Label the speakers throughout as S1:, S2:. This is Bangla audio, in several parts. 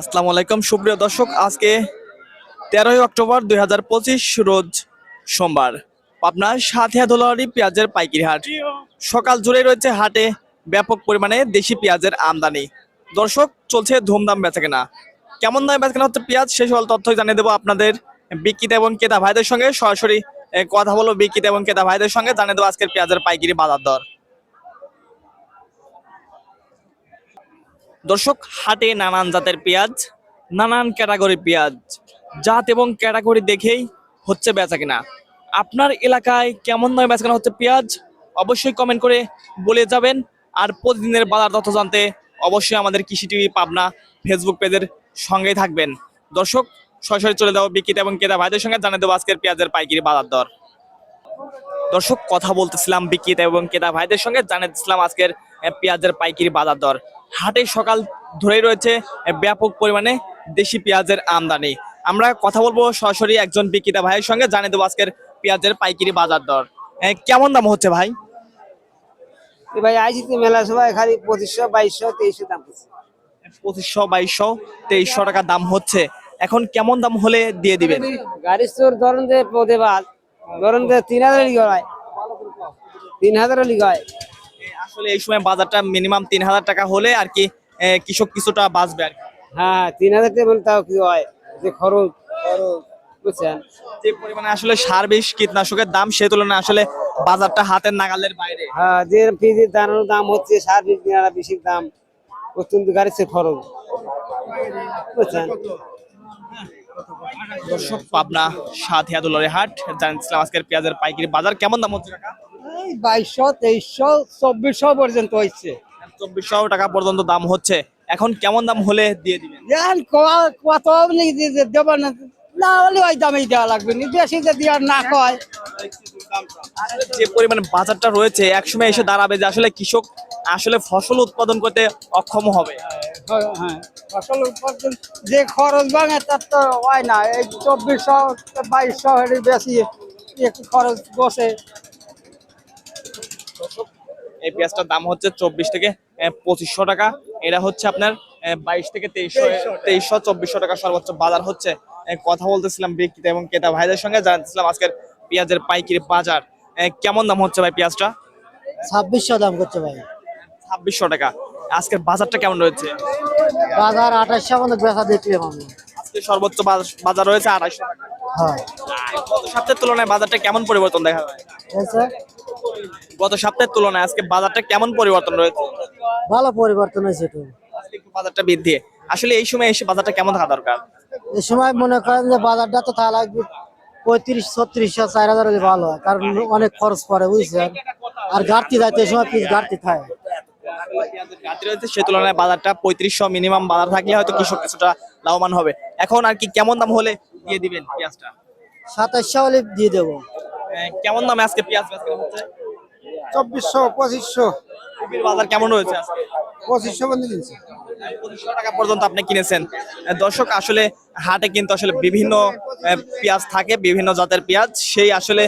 S1: আসসালামু আলাইকুম, সুপ্রিয় দর্শক, আজকে তেরোই অক্টোবর দুই হাজার পঁচিশ রোজ সোমবার। পাবনার সাথিয়া দোলারি পেঁয়াজের পাইকারি হাট। সকাল জুড়ে রয়েছে হাটে ব্যাপক পরিমাণে দেশি পেঁয়াজের আমদানি। দর্শক, চলছে ধুমধাম বেচাকেনা। কেমন দামে বেচাকেনা হচ্ছে পেঁয়াজ? সেই সকল তথ্য জানিয়ে দেবো আপনাদের বিক্রিত এবং ক্রেতা ভাইদের সঙ্গে। সরাসরি কথা বলব বিক্রিত এবং ক্রেতা ভাইদের সঙ্গে। জানিয়ে দেবো আজকের পেঁয়াজের পাইকারি বাজার দর। দর্শক হাটে নানান জাতের পেঁয়াজ, নানান ক্যাটাগরি পেঁয়াজ। জাত এবং ক্যাটাগরি দেখেই হচ্ছে বেচা কিনা। আপনার এলাকায় কেমন দামে বেচা কেনা হচ্ছে পেঁয়াজ? অবশ্যই কমেন্ট করে বলে যাবেন। আর প্রতিদিনের বাজার তথ্য জানতে অবশ্যই আমাদের কৃষি টিভি পাবনা ফেসবুক পেজের সঙ্গেই থাকবেন। দর্শক, সরাসরি চলে যাব বিক্রিত এবং ক্রেতা ভাইদের সঙ্গে, জানিয়ে দেবো আজকের পেঁয়াজের পাইকারি বাজার দর। দর্শক, কথা বলতেছিলাম বিক্রেতা এবং ক্রেতা ভাইদের সঙ্গে জানাতেছিলাম আজকের পেঁয়াজের পাইকারি বাজার দর। হাটে সকাল ধরেই রয়েছে ব্যাপক পরিমাণে দেশি পেঁয়াজের আমদানি। আমরা কথা বলব সরাসরি একজন বিক্রেতা ভাইয়ের সঙ্গে জানিয়ে দেবো আজকের পেঁয়াজের পাইকারি বাজার দর। আহ, কেমন দাম হচ্ছে ভাই?
S2: ভাই আইছি মেলা সবাই খালি পঁচিশশো বাইশশো তেইশশো দাম
S1: পঁচিশশো বাইশশো তেইশশো টাকা দাম হচ্ছে। এখন কেমন দাম হলে দিয়ে দিবেন?
S2: গাড়ির চোর ধরুন যে পদে বাদ ধরুন যে তিন হাজার লিগায় তিন হাজার লিগায়
S1: আসলে এই সময় বাজারটা মিনিমাম তিন হাজার টাকা হলে আর কি কৃষক কিছুটা বাঁচবে আর
S2: হ্যাঁ তিন হাজার টাকা তাও কি হয়? যে খরচ। খরচ। বুঝছেন?
S1: যে পরিমাণে আসলে সার বিষ কীটনাশকের দাম সে তুলনায় আসলে বাজারটা হাতের নাগালের বাইরে।
S2: হ্যাঁ যে পিজির দানার দাম হচ্ছে সার বিশ দিনারা বেশির দাম অত্যন্ত চেয়ে খরচ। বুঝছেন?
S1: দর্শক পাবনা সাথিয়া দুলারে হাট জানছিলাম আজকের পেঁয়াজের পাইকারি বাজার। কেমন দাম হচ্ছে কাকা?
S2: এই বাইশশো তেইশশো চব্বিশশো পর্যন্ত হচ্ছে
S1: চব্বিশশো টাকা পর্যন্ত দাম হচ্ছে। এখন কেমন দাম হলে দিয়ে দিবেন?
S2: কত দেব না। না হলে ওই দামেই দেওয়া লাগবে। নি বেশি যদি আর না কয়।
S1: যে পরিমাণে বাজারটা রয়েছে একসময় এসে দাঁড়াবে যে আসলে কৃষক আসলে ফসল উৎপাদন করতে অক্ষম হবে।
S2: হ্যাঁ ফসল উৎপাদন যে খরচ ভাঙে তার তো হয় না। এই চব্বিশশো বাইশশো বেশি খরচ বসে।
S1: এই পেঁয়াজটার দাম হচ্ছে চব্বিশ থেকে পঁচিশশো টাকা। এটা হচ্ছে আপনার বাইশ থেকে তেইশশো তেইশশো চব্বিশশো টাকা সর্বোচ্চ বাজার হচ্ছে। কথা বলতেছিলাম বিক্রেতা এবং ক্রেতা ভাইদের সঙ্গে জানতেছিলাম আজকের পেঁয়াজের পাইকারি বাজার। কেমন দাম হচ্ছে ভাই পেঁয়াজটা?
S2: ছাব্বিশশো দাম করছে ভাই।
S1: ছাব্বিশশো টাকা। আজকের বাজারটা কেমন রয়েছে?
S2: বাজার আঠাশশো মতো বেচা দেখলাম আমি
S1: আজকে সর্বোচ্চ বাজ- বাজার রয়েছে আড়াইশো টাকা।
S2: হ্যাঁ।
S1: গত সপ্তাহের তুলনায় বাজারটা কেমন পরিবর্তন দেখা যায়? গত সপ্তাহের তুলনায় আজকে বাজারটা কেমন পরিবর্তন রয়েছে?
S2: ভালো পরিবর্তন হয়েছে একটু
S1: একটু বাজারটা বৃদ্ধি। আসলে এই সময় এসে বাজারটা কেমন থাকা দরকার?
S2: এই সময় মনে করেন যে বাজারটা তো তা লাগবে পঁয়ত্রিশ ছত্রিশশো চার হাজার হলে ভালো হয় কারণ অনেক খরচ পড়ে বুঝছেন? আর ঘাটতি যাইতে এই সময় পিস ঘাটতি থাকে।
S1: ঘাটতি রয়েছে সে তুলনায় বাজারটা পঁয়ত্রিশশো মিনিমাম বাজার থাকলে হয়তো কৃষক কিছুটা লাভবান হবে। এখন আর কি কেমন দাম হলে দিয়ে দিবেন পেঁয়াজটা?
S2: সাতাশশো হলে দিয়ে দেবো।
S1: কেমন দামে আজকে পেঁয়াজ হচ্ছে?
S2: চব্বিশশো পঁচিশশো।
S1: কপির বাজার কেমন রয়েছে আজকে
S2: পঁচিশশো বন্ধু কিনছে।
S1: পঁচিশশো টাকা পর্যন্ত আপনি কিনেছেন। আহ, দর্শক আসলে হাটে কিন্তু আসলে বিভিন্ন আহ, পেঁয়াজ থাকে বিভিন্ন জাতের পেঁয়াজ। সেই আসলে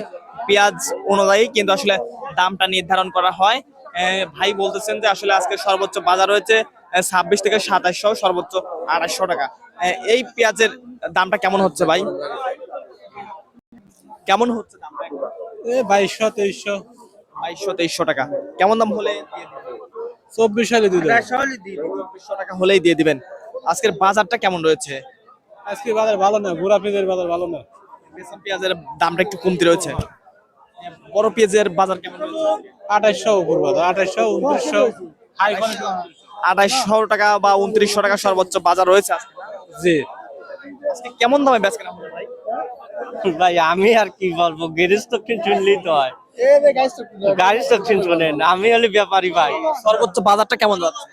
S1: পেঁয়াজ অনুযায়ী কিন্তু আসলে দামটা নির্ধারণ করা হয়। আহ, ভাই বলতেছেন যে আসলে আজকে সর্বোচ্চ বাজার রয়েছে ছাব্বিশ থেকে সাতাশশো সর্বোচ্চ আড়াইশো টাকা। আহ, এই পেঁয়াজের দামটা কেমন হচ্ছে ভাই? কেমন হচ্ছে দামটা? এখন?
S3: বাইশশো তেইশশো।
S1: বাইশশো তেইশশো টাকা। কেমন দাম হলে
S3: চব্বিশ সালে দিল
S1: চব্বিশশো টাকা হলেই দিয়ে দিবেন। আজকের বাজারটা কেমন রয়েছে?
S3: আজকে বাজার ভালো না বুড়া পেঁয়াজের বাজার ভালো না।
S1: বেসন পেঁয়াজের দামটা একটু কমতি রয়েছে। বড় পেঁয়াজের বাজার কেমন রয়েছে?
S3: আঠাশশো উপর বাজার আঠাশশো উনত্রিশশো। হাই
S1: আঠাইশশো টাকা বা উনত্রিশশো টাকা সর্বোচ্চ বাজার রয়েছে আজকে।
S3: জি।
S1: আজকে কেমন দামে বেচ ভাই?
S4: ভাই আমি আর কি বলব গ্যারেজ তো শুনলেই তো হয়। গাড়ি দক্ষিণ শোনেন আমি হলে ব্যাপারী ভাই।
S1: সর্বোচ্চ বাজারটা কেমন যাচ্ছে?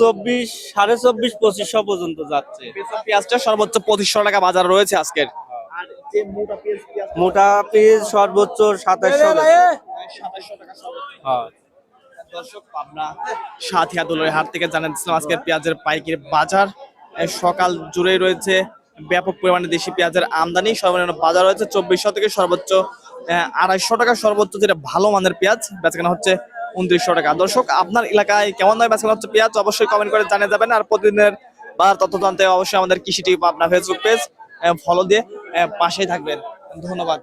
S4: চব্বিশ সাড়ে চব্বিশ পঁচিশশো পর্যন্ত যাচ্ছে।
S1: পেঁয়াজটা সর্বোচ্চ পঁচিশশো টাকা বাজার রয়েছে আজকের।
S4: মোটা পিস সর্বোচ্চ সাতাশশো হ্যাঁ।
S1: দর্শক পাবনা সাথিয়া দোলের হাট থেকে জানাচ্ছিলাম পেঁয়াজের পাইকারি বাজার। সকাল জুড়েই রয়েছে ব্যাপক পরিমাণে দেশি পেঁয়াজের আমদানি সর্বনিম্ন বাজার রয়েছে চব্বিশশো থেকে সর্বোচ্চ আড়াইশো টাকা সর্বোচ্চ যেটা ভালো মানের পেঁয়াজ, বেচাকেনা হচ্ছে উনত্রিশশো টাকা। দর্শক, আপনার এলাকায় কেমন দামে বেচাকেনা হচ্ছে পেঁয়াজ, অবশ্যই কমেন্ট করে জানিয়ে যাবেন। আর প্রতিদিনের বা তথ্য জানতে অবশ্যই আমাদের কৃষি টিপ আপনার ফেসবুক পেজ ফলো দিয়ে পাশেই থাকবেন। ধন্যবাদ।